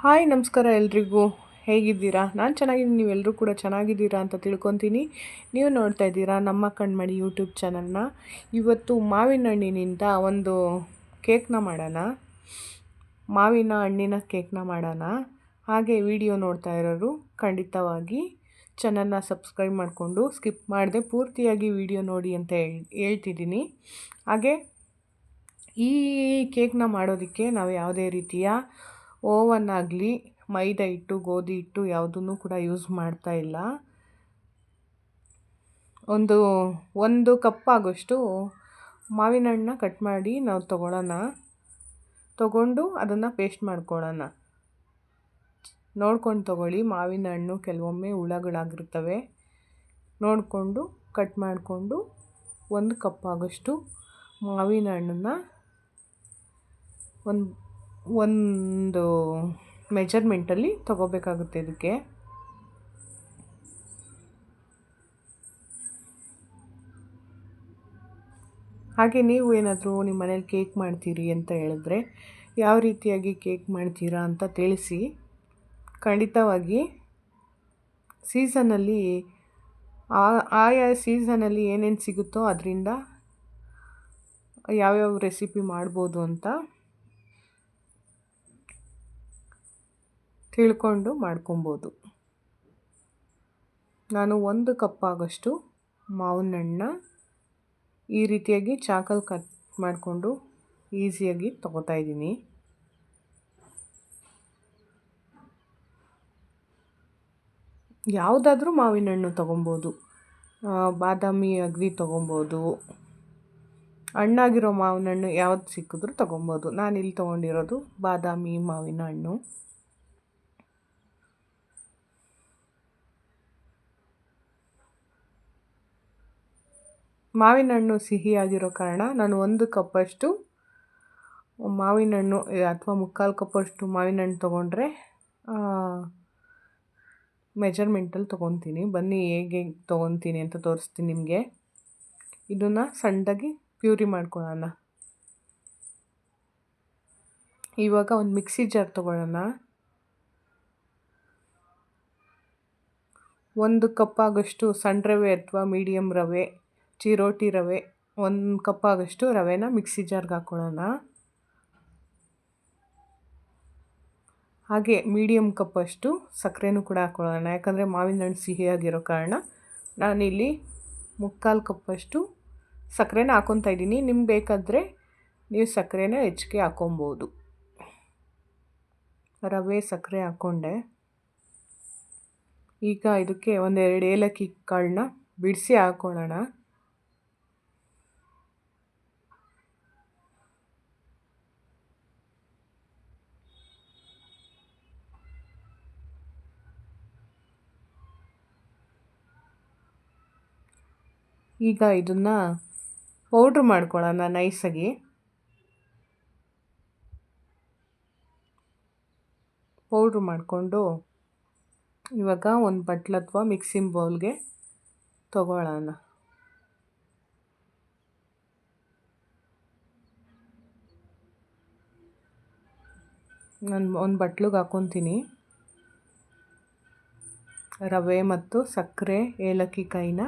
Hi, ನಮಸ್ಕಾರ ಎಲ್ರಿಗೂ. ಹೇಗಿದ್ದೀರಾ? ನಾನು ಚೆನ್ನಾಗಿದ್ದೀನಿ. ನೀವೆಲ್ಲರೂ ಕೂಡ ಚೆನ್ನಾಗಿದ್ದೀರಾ ಅಂತ ತಿಳ್ಕೊತೀನಿ. ನೀವು ನೋಡ್ತಾ ಇದ್ದೀರಾ ನಮ್ಮ ಕಣ್ಮಣಿ ಯೂಟ್ಯೂಬ್ ಚಾನಲ್ನ. ಇವತ್ತು ಮಾವಿನ ಹಣ್ಣಿನಿಂದ ಒಂದು ಕೇಕ್ನ ಮಾಡೋಣ. ಮಾವಿನ ಹಣ್ಣಿನ ಕೇಕ್ನ ಮಾಡೋಣ. ಹಾಗೆ ವಿಡಿಯೋ ನೋಡ್ತಾ ಇರೋರು ಖಂಡಿತವಾಗಿ ಚಾನಲ್ನ ಸಬ್ಸ್ಕ್ರೈಬ್ ಮಾಡಿಕೊಂಡು ಸ್ಕಿಪ್ ಮಾಡದೆ ಪೂರ್ತಿಯಾಗಿ ವಿಡಿಯೋ ನೋಡಿ ಅಂತ ಹೇಳ್ತಿದ್ದೀನಿ. ಹಾಗೆ ಈ ಕೇಕ್ನ ಮಾಡೋದಕ್ಕೆ ನಾವು ಯಾವುದೇ ರೀತಿಯ ಓವನ್ ಆಗಲಿ ಮೈದಾ ಹಿಟ್ಟು ಗೋಧಿ ಹಿಟ್ಟು ಯಾವುದನ್ನು ಕೂಡ ಯೂಸ್ ಮಾಡ್ತಾ ಇಲ್ಲ. ಒಂದು ಒಂದು ಕಪ್ ಆಗೋಷ್ಟು ಮಾವಿನ ಹಣ್ಣನ್ನ ಕಟ್ ಮಾಡಿ ನಾವು ತಗೊಳ್ಳೋಣ ತಗೊಂಡು ಅದನ್ನು ಪೇಸ್ಟ್ ಮಾಡ್ಕೊಳ್ಳೋಣ. ನೋಡ್ಕೊಂಡು ತಗೊಳ್ಳಿ ಮಾವಿನ ಹಣ್ಣು ಕೆಲವೊಮ್ಮೆ ಹುಳಗಳಾಗಿರ್ತವೆ. ನೋಡಿಕೊಂಡು, ಕಟ್ ಮಾಡಿಕೊಂಡು ಒಂದು ಕಪ್ ಆಗೋಷ್ಟು ಮಾವಿನ ಹಣ್ಣನ್ನು ಒಂದು ಒಂದು ಮೆಜರ್ಮೆಂಟಲ್ಲಿ ತಗೋಬೇಕಾಗುತ್ತೆ ಇದಕ್ಕೆ. ಹಾಗೆ ನೀವು ಏನಾದರೂ ನಿಮ್ಮ ಮನೇಲಿ ಕೇಕ್ ಮಾಡ್ತೀರಿ ಅಂತ ಹೇಳಿದ್ರೆ ಯಾವ ರೀತಿಯಾಗಿ ಕೇಕ್ ಮಾಡ್ತೀರಾ ಅಂತ ತಿಳಿಸಿ. ಖಂಡಿತವಾಗಿ ಸೀಸನಲ್ಲಿ ಆಯಾ ಸೀಸನಲ್ಲಿ ಏನೇನು ಸಿಗುತ್ತೋ ಅದರಿಂದ ಯಾವ್ಯಾವ ರೆಸಿಪಿ ಮಾಡ್ಬೋದು ಅಂತ ತಿಳ್ಕೊಂಡು ಮಾಡ್ಕೊಬೋದು. ನಾನು ಒಂದು ಕಪ್ ಆಗೋಷ್ಟು ಮಾವಿನ ಹಣ್ಣನ್ನ ಈ ರೀತಿಯಾಗಿ ಚಾಕಲ್ ಕಟ್ ಮಾಡಿಕೊಂಡು ಈಸಿಯಾಗಿ ಇದ್ದೀನಿ. ಯಾವುದಾದ್ರೂ ಮಾವಿನ ಹಣ್ಣು ತೊಗೊಬೋದು ಬಾದಾಮಿ ಅಗ್ರಿ ತೊಗೊಬೋದು. ಹಣ್ಣಾಗಿರೋ ಮಾವಿನ ಹಣ್ಣು ಯಾವ್ದು ಸಿಕ್ಕಿದ್ರೂ ತೊಗೊಬೋದು. ಇಲ್ಲಿ ತೊಗೊಂಡಿರೋದು ಬಾದಾಮಿ ಮಾವಿನ ಹಣ್ಣು ಮಾವಿನ ಹಣ್ಣು ಸಿಹಿಯಾಗಿರೋ ಕಾರಣ ನಾನು ಒಂದು ಕಪ್ಪಷ್ಟು ಮಾವಿನ ಹಣ್ಣು ಅಥವಾ ಮುಕ್ಕಾಲು ಕಪ್ಪಷ್ಟು ಮಾವಿನ ಹಣ್ಣು ತೊಗೊಂಡ್ರೆ ಮೆಜರ್ಮೆಂಟಲ್ಲಿ ತೊಗೊತೀನಿ. ಬನ್ನಿ, ಹೇಗೆ ತೊಗೊತೀನಿ ಅಂತ ತೋರಿಸ್ತೀನಿ ನಿಮಗೆ. ಇದನ್ನು ಸಣ್ಣದಾಗಿ ಪ್ಯೂರಿ ಮಾಡ್ಕೊಳ್ಳೋಣ. ಇವಾಗ ಒಂದು ಮಿಕ್ಸಿ ಜಾರ್ ತೊಗೊಳ್ಳೋಣ. ಒಂದು ಕಪ್ ಆಗೋಷ್ಟು ಸಣ್ಣ ರವೆ ಅಥವಾ ಮೀಡಿಯಮ್ ರವೆ ಚಿರೋಟಿ ರವೆ, ಒಂದು ಕಪ್ ಆಗೋಷ್ಟು ರವೆನ ಮಿಕ್ಸಿ ಜಾರ್ಗೆ ಹಾಕ್ಕೊಳ್ಳೋಣ ಹಾಗೆ ಮೀಡಿಯಮ್ ಕಪ್ಪಷ್ಟು ಸಕ್ಕರೆನೂ ಕೂಡ ಹಾಕ್ಕೊಳ್ಳೋಣ ಯಾಕಂದರೆ ಮಾವಿನ ಹಣ್ಣು ಸಿಹಿಯಾಗಿರೋ ಕಾರಣ ನಾನಿಲ್ಲಿ ಮುಕ್ಕಾಲು ಕಪ್ಪಷ್ಟು ಸಕ್ಕರೆನ ಹಾಕ್ಕೊತಾ ಇದ್ದೀನಿ. ನಿಮ್ಗೆ ಬೇಕಾದರೆ ನೀವು ಸಕ್ಕರೆನ ಹೆಚ್ಚಿಗೆ ಹಾಕ್ಕೊಬೋದು ರವೆ, ಸಕ್ಕರೆ ಹಾಕ್ಕೊಂಡೆ ಈಗ ಇದಕ್ಕೆ ಒಂದೆರಡು ಏಲಕ್ಕಿ ಕಾಳನ್ನ ಬಿಡಿಸಿ ಹಾಕ್ಕೊಳ್ಳೋಣ ಈಗ ಇದನ್ನು ಪೌಡ್ರ್ ಮಾಡ್ಕೊಳ್ಳೋಣ ನೈಸಾಗಿ ಪೌಡ್ರ್ ಮಾಡಿಕೊಂಡು ಇವಾಗ ಒಂದು ಬಟ್ಲು ಅಥವಾ ಮಿಕ್ಸಿಂಗ್ ಬೌಲ್ಗೆ ತಗೊಳ್ಳೋಣ ನಾನು ಒಂದು ಬಟ್ಲಿಗೆ ಹಾಕ್ಕೊತೀನಿ ರವೆ ಮತ್ತು ಸಕ್ಕರೆ, ಏಲಕ್ಕಿ ಕಾಯಿನ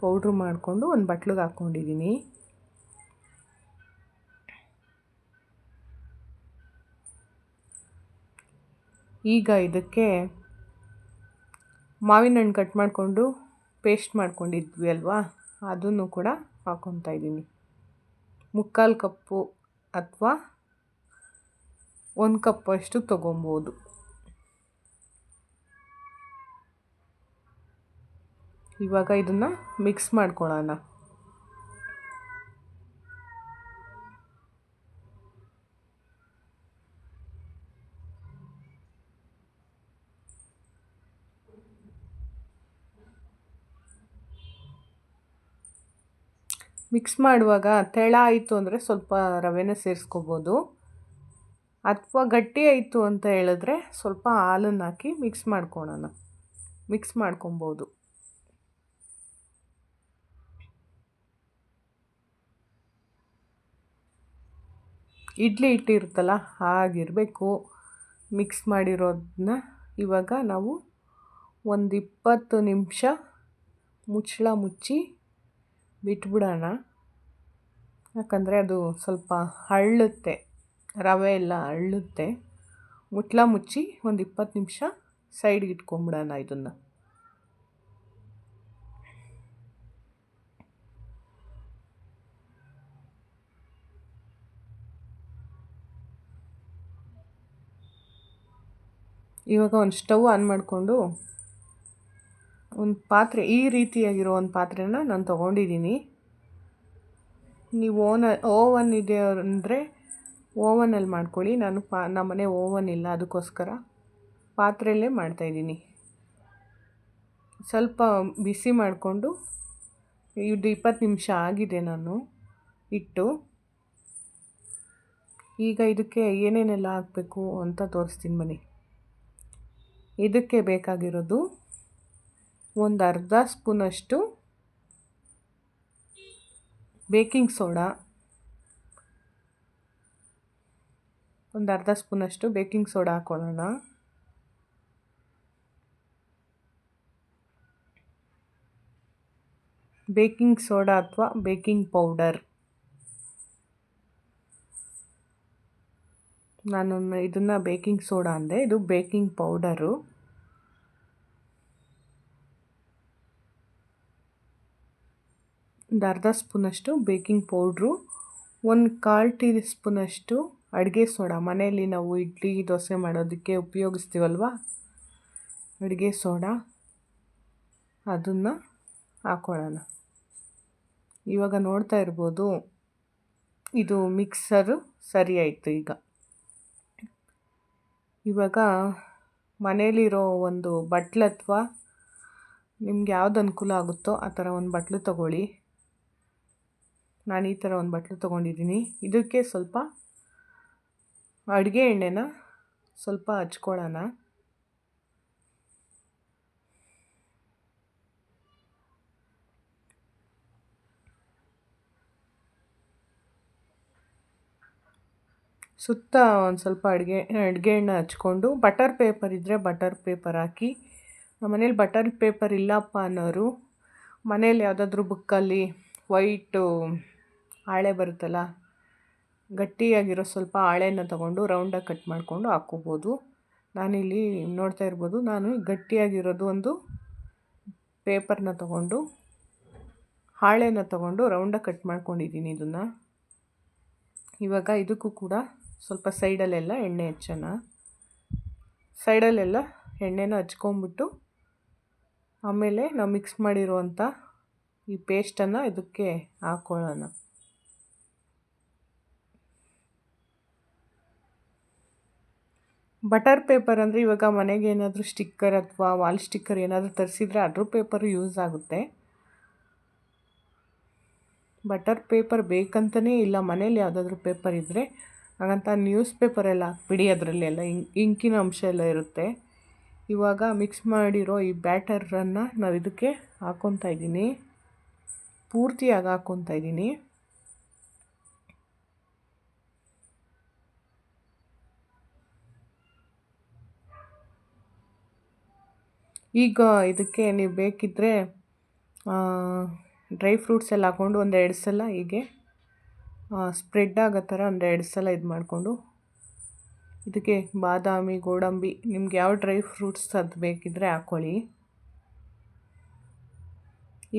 ಪೌಡ್ರ್ ಮಾಡಿಕೊಂಡು ಒಂದು ಬಟ್ಲಿಗೆ ಹಾಕ್ಕೊಂಡಿದ್ದೀನಿ. ಈಗ ಇದಕ್ಕೆ ಮಾವಿನ ಹಣ್ಣು ಕಟ್ ಮಾಡಿಕೊಂಡು ಪೇಸ್ಟ್ ಮಾಡ್ಕೊಂಡಿದ್ವಿ ಅಲ್ವಾ? ಅದನ್ನು ಕೂಡ ಹಾಕ್ಕೊತಾ ಇದ್ದೀನಿ. ಮುಕ್ಕಾಲು ಕಪ್ಪು ಅಥವಾ ಒಂದು ಕಪ್ಪಷ್ಟು ತೊಗೊಬೋದು. ಇವಾಗ ಇದನ್ನು ಮಿಕ್ಸ್ ಮಾಡ್ಕೊಳ್ಳೋಣ ಮಿಕ್ಸ್ ಮಾಡುವಾಗ ತೆಳ ಆಯಿತು ಅಂದರೆ ಸ್ವಲ್ಪ ರವೆನ ಸೇರಿಸ್ಕೋಬೋದು. ಅಥವಾ ಗಟ್ಟಿ ಆಯಿತು ಅಂತ ಹೇಳಿದ್ರೆ ಸ್ವಲ್ಪ ಹಾಲನ್ನು ಹಾಕಿ ಮಿಕ್ಸ್ ಮಾಡ್ಕೊಳ್ಳೋಣ ಮಿಕ್ಸ್ ಮಾಡ್ಕೊಬೋದು. ಇಡ್ಲಿ ಹಿಟ್ಟಿರುತ್ತಲ್ಲ ಹಾಗಿರಬೇಕು. ಮಿಕ್ಸ್ ಮಾಡಿರೋದನ್ನ ಇವಾಗ ನಾವು ಒಂದು ಇಪ್ಪತ್ತು ನಿಮಿಷ ಮುಚ್ಚಳ ಮುಚ್ಚಿ ಬಿಟ್ಬಿಡೋಣ. ಯಾಕಂದರೆ ಅದು ಸ್ವಲ್ಪ ಹಳ್ಳುತ್ತೆ ರವೆ ಎಲ್ಲ ಅಳ್ಳುತ್ತೆ. ಮುಚ್ಚಳ ಮುಚ್ಚಿ ಒಂದು ಇಪ್ಪತ್ತು ನಿಮಿಷ ಸೈಡ್ಗೆ ಇಟ್ಕೊಂಬಿಡೋಣ ಇದನ್ನು. ಇವಾಗ ಒಂದು ಸ್ಟವ್ ಆನ್ ಮಾಡಿಕೊಂಡು ಒಂದು ಪಾತ್ರೆ, ಈ ರೀತಿಯಾಗಿರೋ ಒಂದು ಪಾತ್ರೆನ ನಾನು ತೊಗೊಂಡಿದ್ದೀನಿ. ನೀವು ಓನ, ಓವನ್ ಇದೆ ಅಂದರೆ ಓವನಲ್ಲಿ ಮಾಡ್ಕೊಳ್ಳಿ. ನಾನು ಪಾ ನಮ್ಮನೆ ಓವನ್ ಇಲ್ಲ, ಅದಕ್ಕೋಸ್ಕರ ಪಾತ್ರೆಯಲ್ಲೇ ಮಾಡ್ತಾಯಿದ್ದೀನಿ ಸ್ವಲ್ಪ ಬಿಸಿ ಮಾಡಿಕೊಂಡು ಇದು ಇಪ್ಪತ್ತು ನಿಮಿಷ ಆಗಿದೆ ನಾನು ಇಟ್ಟು. ಈಗ ಇದಕ್ಕೆ ಏನೇನೆಲ್ಲ ಹಾಕಬೇಕು ಅಂತ ತೋರಿಸ್ತೀನಿ ಬನ್ನಿ ಇದಕ್ಕೆ ಬೇಕಾಗಿರೋದು ಒಂದು ಅರ್ಧ ಸ್ಪೂನಷ್ಟು ಬೇಕಿಂಗ್ ಸೋಡಾ, ಒಂದು ಅರ್ಧ ಸ್ಪೂನಷ್ಟು ಬೇಕಿಂಗ್ ಸೋಡಾ ಹಾಕ್ಕೊಳ್ಳೋಣ ಬೇಕಿಂಗ್ ಸೋಡಾ ಅಥವಾ ಬೇಕಿಂಗ್ ಪೌಡರ್. ನಾನು ಇದನ್ನು ಬೇಕಿಂಗ್ ಸೋಡಾ ಅಂದೆ. ಇದು ಬೇಕಿಂಗ್ ಪೌಡರು. ಒಂದು ಅರ್ಧ ಸ್ಪೂನಷ್ಟು ಬೇಕಿಂಗ್ ಪೌಡ್ರು. ಒಂದು ಕಾಲು ಟೀ ಸ್ಪೂನಷ್ಟು ಅಡುಗೆ ಸೋಡಾ. ಮನೆಯಲ್ಲಿ ನಾವು ಇಡ್ಲಿ, ದೋಸೆ ಮಾಡೋದಕ್ಕೆ ಉಪಯೋಗಿಸ್ತೀವಲ್ವ? ಅಡುಗೆ ಸೋಡಾ. ಅದನ್ನು ಹಾಕ್ಕೊಳ್ಳೋಣ ಇವಾಗ ನೋಡ್ತಾ ಇರ್ಬೋದು. ಇದು ಮಿಕ್ಸರು ಸರಿ ಆಯಿತು ಈಗ. ಇವಾಗ ಮನೇಲಿರೋ ಒಂದು ಬಟ್ಲು ಅಥವಾ ನಿಮ್ಗೆ ಯಾವ್ದು ಅನುಕೂಲ ಆಗುತ್ತೋ ಆ ಥರ ಒಂದು ಬಟ್ಲು ತೊಗೊಳ್ಳಿ. ನಾನು ಈ ಥರ ಒಂದು ಬಟ್ಲು ತೊಗೊಂಡಿದ್ದೀನಿ. ಇದಕ್ಕೆ ಸ್ವಲ್ಪ ಅಡುಗೆ ಎಣ್ಣೆನ ಸ್ವಲ್ಪ ಹಚ್ಕೊಳ್ಳೋಣ. ಸುತ್ತ ಒಂದು ಸ್ವಲ್ಪ ಅಡುಗೆ ಅಡುಗೆ ಎಣ್ಣೆ ಹಚ್ಕೊಂಡು ಬಟರ್ ಪೇಪರ್ ಇದ್ದರೆ ಬಟರ್ ಪೇಪರ್ ಹಾಕಿ, ನಮ್ಮ ಮನೇಲಿ ಬಟರ್ ಪೇಪರ್ ಇಲ್ಲಪ್ಪ ಅನ್ನೋರು, ಮನೇಲಿ ಯಾವುದಾದ್ರೂ ಬುಕ್ಕಲ್ಲಿ ವೈಟು ಹಾಳೆ ಬರುತ್ತಲ್ಲ, ಗಟ್ಟಿಯಾಗಿರೋ ಸ್ವಲ್ಪ ಹಾಳೆನ ತಗೊಂಡು ರೌಂಡಾಗಿ ಕಟ್ ಮಾಡಿಕೊಂಡು ಹಾಕ್ಕೋಬೋದು ನಾನಿಲ್ಲಿ ನೋಡ್ತಾ ಇರ್ಬೋದು, ನಾನು ಗಟ್ಟಿಯಾಗಿರೋದು ಒಂದು ಪೇಪರ್ನ ತಗೊಂಡು ಹಾಳೆನ ತಗೊಂಡು ರೌಂಡಾಗಿ ಕಟ್ ಮಾಡ್ಕೊಂಡಿದ್ದೀನಿ ಇದನ್ನು. ಇವಾಗ ಇದಕ್ಕೂ ಕೂಡ ಸ್ವಲ್ಪ ಸೈಡಲ್ಲೆಲ್ಲ ಎಣ್ಣೆ ಹಚ್ಚೋಣ. ಸೈಡಲ್ಲೆಲ್ಲ ಎಣ್ಣೆನ ಹಚ್ಕೊಂಬಿಟ್ಟು ಆಮೇಲೆ ನಾವು ಮಿಕ್ಸ್ ಮಾಡಿರುವಂಥ ಈ ಪೇಸ್ಟನ್ನು ಇದಕ್ಕೆ ಹಾಕ್ಕೊಳ್ಳೋಣ ಬಟರ್ ಪೇಪರ್ ಅಂದರೆ ಇವಾಗ ಮನೆಗೆ ಏನಾದರೂ ಸ್ಟಿಕ್ಕರ್ ಅಥವಾ ವಾಲ್ ಸ್ಟಿಕ್ಕರ್ ಏನಾದರೂ ತರಿಸಿದ್ರೆ ಅದ್ರ ಪೇಪರ್ ಯೂಸ್ ಆಗುತ್ತೆ. ಬಟರ್ ಪೇಪರ್ ಬೇಕಂತಲೇ ಇಲ್ಲ, ಮನೇಲಿ ಯಾವುದಾದ್ರೂ ಪೇಪರ್ ಇದ್ದರೆ ಹಾಗಂತ ನ್ಯೂಸ್ ಪೇಪರೆಲ್ಲ ಹಾಕ್ಬಿಡಿ ಅದರಲ್ಲೆಲ್ಲ ಇಂಕಿನ ಅಂಶ ಎಲ್ಲ ಇರುತ್ತೆ. ಇವಾಗ ಮಿಕ್ಸ್ ಮಾಡಿರೋ ಈ ಬ್ಯಾಟರನ್ನು ನಾವು ಇದಕ್ಕೆ ಹಾಕ್ಕೊತಾ ಇದ್ದೀನಿ. ಪೂರ್ತಿಯಾಗಿ ಹಾಕ್ಕೊತಾ ಇದ್ದೀನಿ. ಈಗ ಇದಕ್ಕೆ ನೀವು ಬೇಕಿದ್ದರೆ ಡ್ರೈ ಫ್ರೂಟ್ಸ್ ಎಲ್ಲ ಹಾಕ್ಕೊಂಡು ಎರಡು ಸಲ ಹೀಗೆ ಸ್ಪ್ರೆಡ್ ಆಗೋ ಥರ ಒಂದು ಎರಡು ಸಲ ಇದು ಮಾಡಿಕೊಂಡು ಇದಕ್ಕೆ ಬಾದಾಮಿ, ಗೋಡಂಬಿ, ನಿಮ್ಗೆ ಯಾವ ಡ್ರೈ ಫ್ರೂಟ್ಸ್ ಅದು ಬೇಕಿದ್ದರೆ ಹಾಕ್ಕೊಳ್ಳಿ.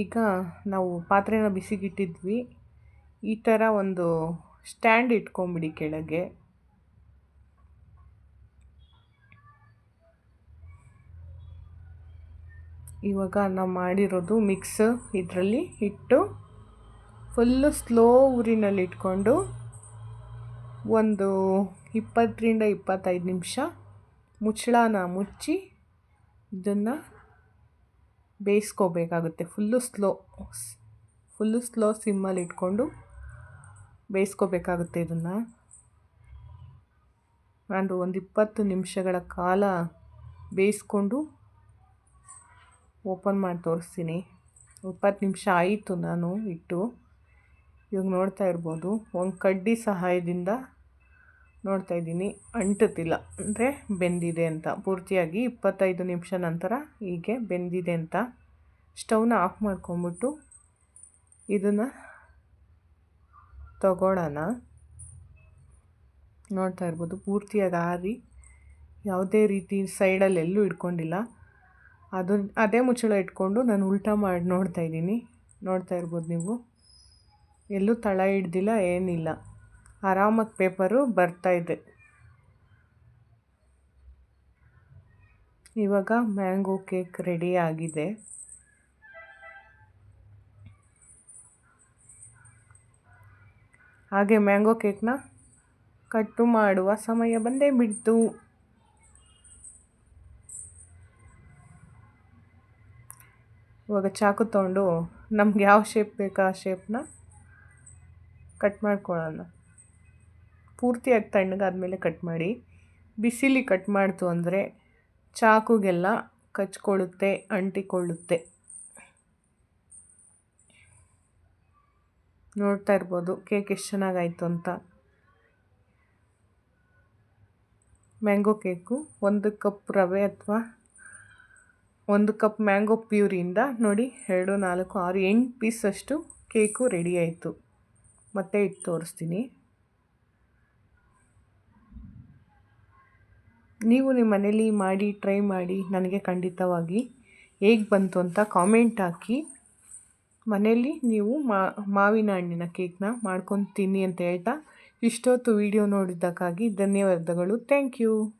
ಈಗ ನಾವು ಪಾತ್ರೆನ ಬಿಸಿಗಿಟ್ಟಿದ್ವಿ. ಈ ಥರ ಒಂದು ಸ್ಟ್ಯಾಂಡ್ ಇಟ್ಕೊಂಬಿಡಿ ಕೆಳಗೆ. ಇವಾಗ ನಾವು ಮಾಡಿರೋದು ಮಿಕ್ಸ್ ಇದರಲ್ಲಿ ಇಟ್ಟು ಫುಲ್ಲು ಸ್ಲೋ ಊರಿನಲ್ಲಿ ಇಟ್ಕೊಂಡು ಒಂದು ಇಪ್ಪತ್ತರಿಂದ ಇಪ್ಪತ್ತೈದು ನಿಮಿಷ ಮುಚ್ಚಳನ ಮುಚ್ಚಿ ಇದನ್ನು ಬೇಯಿಸ್ಕೋಬೇಕಾಗುತ್ತೆ. ಫುಲ್ಲು ಸ್ಲೋ ಫುಲ್ಲು ಸ್ಲೋ ಸಿಮ್ಮಲ್ಲಿ ಇಟ್ಕೊಂಡು ಬೇಯಿಸ್ಕೋಬೇಕಾಗುತ್ತೆ ಇದನ್ನು. ನಾನು ಒಂದು ಇಪ್ಪತ್ತು ನಿಮಿಷಗಳ ಕಾಲ ಬೇಯಿಸ್ಕೊಂಡು ಓಪನ್ ಮಾಡಿ ತೋರಿಸ್ತೀನಿ. ಇಪ್ಪತ್ತು ನಿಮಿಷ ಆಯಿತು ನಾನು ಇಟ್ಟು. ಇವಾಗ ನೋಡ್ತಾ ಇರ್ಬೋದು. ಒಂದು ಕಡ್ಡಿ ಸಹಾಯದಿಂದ ನೋಡ್ತಾ ಇದ್ದೀನಿ. ಅಂಟುತ್ತಿಲ್ಲ. ಅಂದರೆ ಬೆಂದಿದೆ ಅಂತ. ಪೂರ್ತಿಯಾಗಿ ಇಪ್ಪತ್ತೈದು ನಿಮಿಷ ನಂತರ ಹೀಗೆ ಬೆಂದಿದೆ ಅಂತ. ಸ್ಟವ್ನ ಆಫ್ ಮಾಡ್ಕೊಂಬಿಟ್ಟು ಇದನ್ನು ತಗೊಳ್ಳೋಣ. ನೋಡ್ತಾ ಇರ್ಬೋದು. ಪೂರ್ತಿಯಾಗಿ ಆರಿ ಯಾವುದೇ ರೀತಿ ಸೈಡಲ್ಲಿ ಎಲ್ಲೂ ಇಟ್ಕೊಂಡಿಲ್ಲ. ಅದು ಅದೇ ಮುಚ್ಚಳ ಇಟ್ಕೊಂಡು ನಾನು ಉಲ್ಟಾ ಮಾಡಿ ನೋಡ್ತಾ ಇದ್ದೀನಿ. ನೋಡ್ತಾ ಇರ್ಬೋದು ನೀವು. ಎಲ್ಲೂ ತಳ ಹಿಡ್ದಿಲ್ಲ, ಏನಿಲ್ಲ. ಆರಾಮಾಗಿ ಪೇಪರು ಬರ್ತಾಯಿದೆ ಇವಾಗ ಮ್ಯಾಂಗೋ ಕೇಕ್ ರೆಡಿ ಆಗಿದೆ. ಹಾಗೆ ಮ್ಯಾಂಗೋ ಕೇಕ್ನ ಕಟ್ಟು ಮಾಡುವ ಸಮಯ ಬಂದೇ ಬಿಡ್ತು. ಇವಾಗ ಚಾಕು ತೊಗೊಂಡು ನಮ್ಗೆ ಯಾವ ಶೇಪ್ ಬೇಕು ಆ ಶೇಪ್ನ ಕಟ್ ಮಾಡ್ಕೊಳ್ಳೋಣ. ಪೂರ್ತಿಯಾಗಿ ತಣ್ಣಗಾದ್ಮೇಲೆ ಕಟ್ ಮಾಡಿ. ಬಿಸಿಲಿ ಕಟ್ ಮಾಡ್ತು ಅಂದರೆ ಚಾಕುಗೆಲ್ಲ ಕಚ್ಕೊಳ್ಳುತ್ತೆ, ಅಂಟಿಕೊಳ್ಳುತ್ತೆ. ನೋಡ್ತಾ ಇರ್ಬೋದು ಕೇಕ್ ಎಷ್ಟು ಚೆನ್ನಾಗಾಯಿತು ಅಂತ. ಮ್ಯಾಂಗೋ ಕೇಕು, ಒಂದು ಕಪ್ ರವೆ ಅಥವಾ ಒಂದು ಕಪ್ ಮ್ಯಾಂಗೋ ಪ್ಯೂರಿಯಿಂದ ನೋಡಿ ಎರಡು ನಾಲ್ಕು ಆರು ಎಂಟು ಪೀಸಷ್ಟು ಕೇಕು ರೆಡಿ ಆಯಿತು. ಮತ್ತೆ ಇಟ್ಟು ತೋರಿಸ್ತೀನಿ. ನೀವು ನಿಮ್ಮ ಮನೇಲಿ ಮಾಡಿ, ಟ್ರೈ ಮಾಡಿ, ನನಗೆ ಖಂಡಿತವಾಗಿ ಹೇಗೆ ಬಂತು ಅಂತ ಕಾಮೆಂಟ್ ಹಾಕಿ. ಮನೆಯಲ್ಲಿ ನೀವು ಮಾವಿನ ಹಣ್ಣಿನ ಕೇಕ್ನ ಮಾಡ್ಕೊಂಡು ತಿನ್ನಿ ಅಂತ ಹೇಳ್ತಾ ಇಷ್ಟೊತ್ತು ವಿಡಿಯೋ ನೋಡಿದ್ದಕ್ಕಾಗಿ ಧನ್ಯವಾದಗಳು. Thank you.